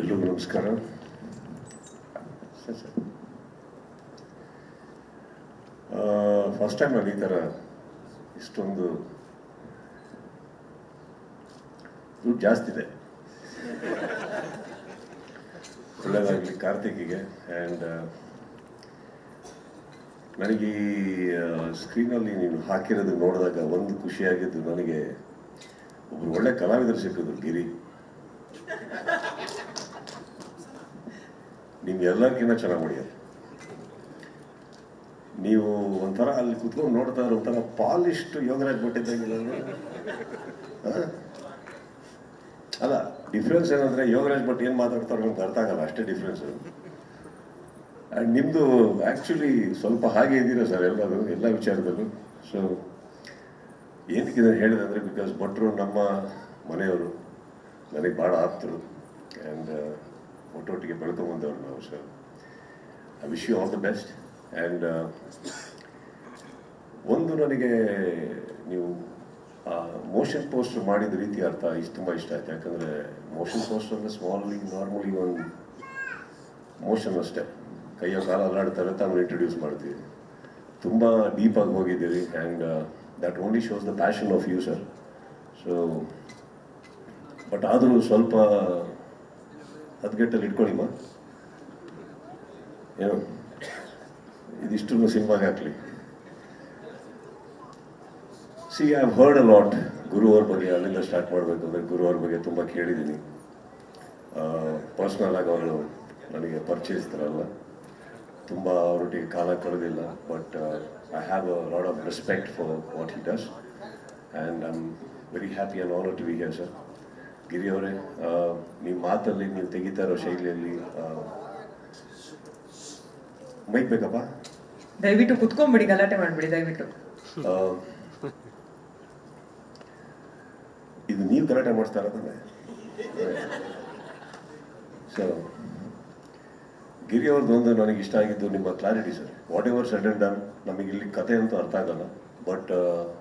ಎಲ್ರಿಗೂ ನಮಸ್ಕಾರ. First time ನಾನು ಈ ಥರ ಇಷ್ಟೊಂದು ದುಡ್ಡು ಜಾಸ್ತಿ ಇದೆ. ಒಳ್ಳೆಯದಾಗಲಿ ಕಾರ್ತಿಕಿಗೆ ಆ್ಯಂಡ್ ನನಗೆ ಈ ಸ್ಕ್ರೀನಲ್ಲಿ ನೀನು ಹಾಕಿರೋದು ನೋಡಿದಾಗ ಒಂದು ಖುಷಿಯಾಗಿದ್ದು ನನಗೆ ಒಬ್ಬರು ಒಳ್ಳೆ ಕಲಾವಿದರು ಸಿಕ್ಕಿದ್ರು ಗಿರಿ. ನಿಮ್ಗೆ ಎಲ್ಲರಿಗಿನ್ನ ಚೆನ್ನಾಗಿ ಮಾಡಿದ್ದಾರೆ ನೀವು ಒಂಥರ ಅಲ್ಲಿ ಕುತ್ಕೊಂಡು ನೋಡ್ತಾ ಇರೋ ಒಂಥರ ಪಾಲಿಷ್ಟು ಯೋಗರಾಜ್ ಬಿಟ್ಟಿದ್ದಂಗಿಲ್ಲ ಅಲ್ಲ ಡಿಫ್ರೆನ್ಸ್ ಏನಂದ್ರೆ ಯೋಗರಾಜ್ ಭಟ್ ಏನು ಮಾತಾಡ್ತಾರೋ ಅಂತ ಅರ್ಥ ಆಗಲ್ಲ, ಅಷ್ಟೇ ಡಿಫ್ರೆನ್ಸ್ ಆ್ಯಂಡ್ ನಿಮ್ಮದು ಆ್ಯಕ್ಚುಲಿ ಸ್ವಲ್ಪ ಹಾಗೆ ಇದ್ದೀರಾ ಸರ್ ಎಲ್ಲರೂ, ಎಲ್ಲ ವಿಚಾರದಲ್ಲೂ? ಸೊ ಏನಕ್ಕೆ ಇದನ್ನು ಹೇಳಿದೆ ಅಂದರೆ ಬಿಕಾಸ್ ಭಟ್ರು ನಮ್ಮ ಮನೆಯವರು, ನನಗೆ ಭಾಳ ಆಪ್ತರು. ಒಟ್ಟೊಟ್ಟಿಗೆ ಬೆಳ್ಕೊಂಬಂದವರು ನಾವು sir. I wish you all the best and ಒಂದು ನನಗೆ ನೀವು ಮೋಷನ್ ಪೋಸ್ಟರ್ ಮಾಡಿದ ರೀತಿ ಅರ್ಥ ಇಷ್ಟು ತುಂಬ ಇಷ್ಟ ಆಯ್ತು. ಯಾಕಂದರೆ ಮೋಷನ್ ಪೋಸ್ಟರ್ ಅಂದರೆ ಸ್ಮಾಲಿ ನಾರ್ಮಲಿ ಒಂದು ಮೋಷನ್ ಅಷ್ಟೇ. ಕೈಯ ಕಾಲ ಅಲ್ಲಾಡ್ತಾರೆ, ತಾವು ಇಂಟ್ರೊಡ್ಯೂಸ್ ಮಾಡ್ತೀವಿ ತುಂಬ ಡೀಪಾಗಿ ಹೋಗಿದ್ದೀರಿ. And that only shows the passion of you sir so but ಆದರೂ ಸ್ವಲ್ಪ ಹದ್ಗೆಟ್ಟಲ್ಲಿ ಇಟ್ಕೊಳ್ಳಿಮ್ಮ ಏನು? ಇದಿಷ್ಟು ಸಿನಿಮಾಗೆ ಹಾಕ್ಲಿ. See I heard a lot Guru ಅವ್ರ ಬಗ್ಗೆ, ಅಲ್ಲಿಂದ ಸ್ಟಾರ್ಟ್ ಮಾಡಬೇಕು ಅಂದರೆ ಗುರು ಬಗ್ಗೆ ತುಂಬ ಕೇಳಿದ್ದೀನಿ. ಪರ್ಸ್ನಲ್ ಆಗಿ ಅವರು ನನಗೆ ಪರಿಚಯಿಸ್ತಾರಲ್ಲ. ತುಂಬ ಅವರೊಟ್ಟಿಗೆ ಕಾಲ ಕಳೆದಿಲ್ಲ but I have a lot of respect for what he does and I am very happy and honour to be here sir Giri ಅವರೇ ನಿಮ್ಮ ಮಾತಲ್ಲಿ ನೀವು ತೆಗಿತಾ ಇರೋ ಶೈಲಿಯಲ್ಲಿ ಮೈಕ್ ಬೇಕಪ್ಪ? ದಯವಿಟ್ಟು ಕುತ್ಕೊಂಡ್ಬಿಡಿ ಗಲಾಟೆ ಮಾಡ್ಬಿಡಿ ದಯವಿಟ್ಟು. ಇದು ನೀವು ಗಲಾಟೆ ಮಾಡಿಸ್ತಾ ಇರೋದನ್ನೇ? ಸೊ ಗಿರಿ ಒಂದು ನನಗೆ ಇಷ್ಟ ಆಗಿದ್ದು ನಿಮ್ಮ clarity sir whatever said and done ನಮಗೆ ಇಲ್ಲಿ ಕತೆ ಅಂತೂ ಅರ್ಥ ಆಗಲ್ಲ. ಬಟ್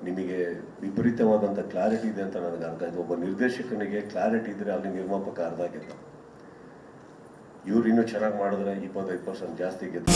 ನಿಮಗೆ ವಿಪರೀತವಾದಂಥ ಕ್ಲಾರಿಟಿ ಇದೆ ಅಂತ ನನಗೆ ಅರ್ಥ ಆಯಿತು. ಒಬ್ಬ ನಿರ್ದೇಶಕನಿಗೆ ಕ್ಲಾರಿಟಿ ಇದ್ದರೆ ಅಲ್ಲಿ ನಿರ್ಮಾಪಕ ಅರ್ಧ ಗೆದ್ದ. ಇವ್ರು ಇನ್ನೂ ಚೆನ್ನಾಗಿ ಮಾಡಿದ್ರೆ ಇಪ್ಪತ್ತೈದು ಪರ್ಸೆಂಟ್ ಜಾಸ್ತಿ ಗೆದ್ದು.